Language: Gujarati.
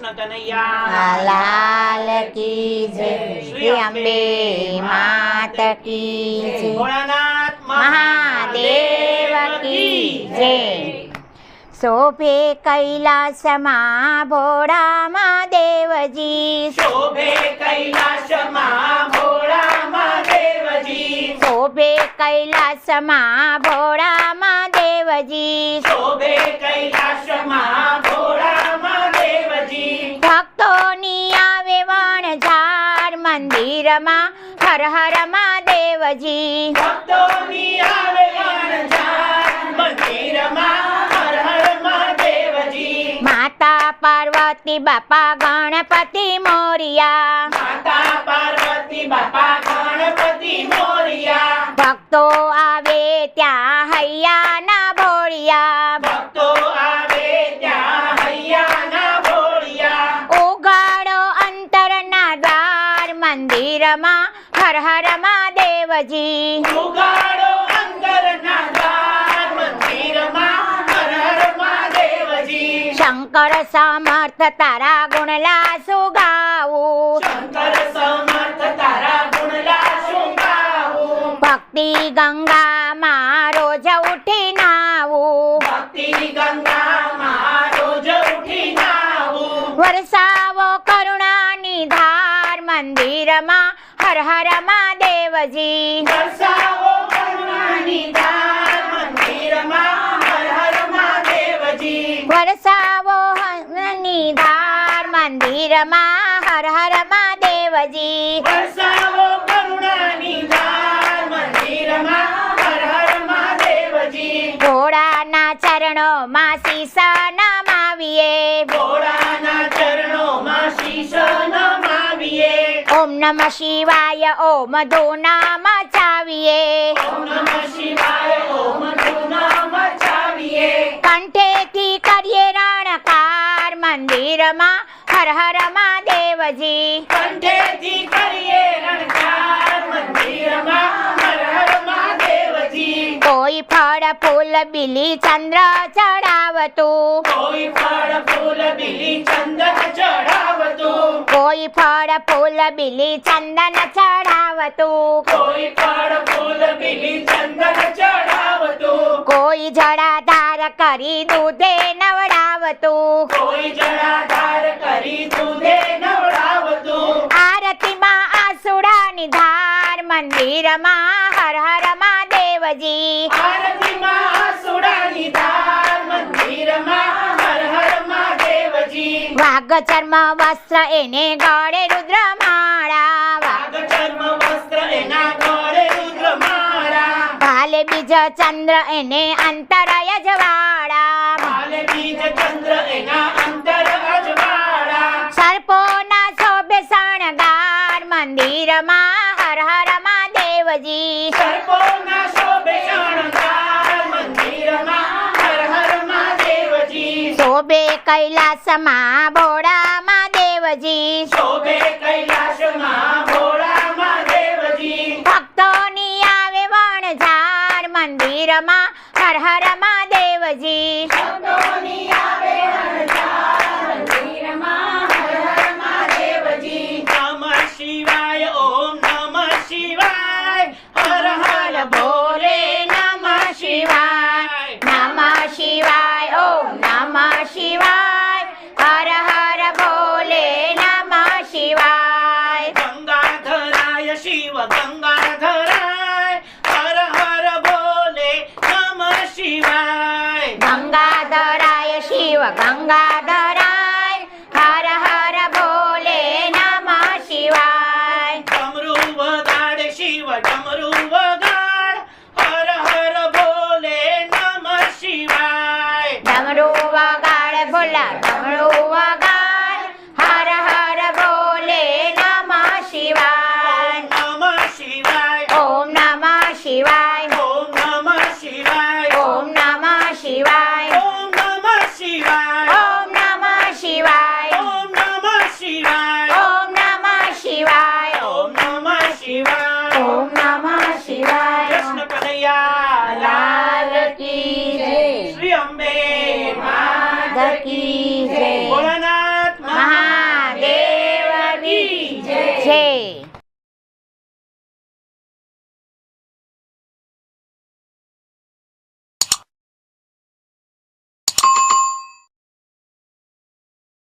કૃષ્ણ કનૈયા લાલ કી જય શ્રી અંબે માત કી જય ભોળાનાથ મહાદેવ કી જય શોભે કૈલાસમાં ભોળા મહાદેવજી શોભે કૈલાસમાં ભોળા મહાદેવજી શોભે કૈલાસમાં ભોળા મંદિરમાં હર હર મહાદેવજી ભક્તોની આવે વણઝાર હર હર મહાદેવજી માતા પાર્વતી બાપા ગણપતિ મોરિયા. માતા પાર્વતી બાપા ગણપતિ મોરિયા. ભક્તો આવે ત્યાં હૈયાના મહાદેવજી ઉગાડો અંદરના દ્વાર મંદિરમાં હર હર મહાદેવજી. શંકર સમર્થ તારા ગુણલા સુગાવું શંકર સમર્થ તારા ગુણલા શું ગાવું? ભક્તિ ગંગામાં રોજ ઉઠી નાવું. ભક્તિ ગંગામાં રોજ ઉઠી નાવું. વરસાવો કરુણાની ધાર મંદિરમાં હર હર મહાદેવજી. વરસાવો કરુણાની ધાર મંદિરમાં હર હર મહાદેવજી. વરસાવો હરની ધાર મંદિરમાં હર હર મહાદેવજી. વરસાવો કરુણાની ધાર મંદિરમાં હર હર મહાદેવજી. ઘોડાના ચરણોમાં શીશ નમાવીએ. ભોળાના ચરણોમાં શીશ નમાવીએ ઓમ નમઃ શિવાય ઓમ ધૂના મચાવીએ કંઠેથી કરીએ રણકાર મંદિરમાં હર હર મહાદેવજી. કંઠેથી કરીએ રણકાર મંદિરમાં कोई फळ फुल बिली चंद्र चढावतो. कोई फळ फुल बिली चंद्र चढावतो. कोई फळ फुल बिली चंदन चढावतो. कोई फळ फुल बिली चंदन चढावतो. कोई जडाधार करी दूधे नवडावतो. कोई जडाधार करी दूधे नवडावतो. आरती मा आसुडा निधार मंदिर मा વાઘ ચર્મ વસ્ત્ર એને ગળે રુદ્રમાળા વાઘ ચર્મ વસ્ત્ર એના ગળે રુદ્રમાળા ભાલે બીજ ચંદ્ર એને અંતરય જવાળા ભાલે બીજ ચંદ્ર એના અંતર અજવાળા સર્પોના શોભે શણગાર મંદિરમાં હર હર મહાદેવજી. સર્પોના શોભે કૈલાસમાં ભોળા દેવજી. શોભે કૈલાસમાં ભોળા મહાદેવજી ભક્તોની આવે વણઝાર મંદિરમાં હર હર મહાદેવજી. ભક્તોની આવે ಶಿವ ಗಂಗಾಧರ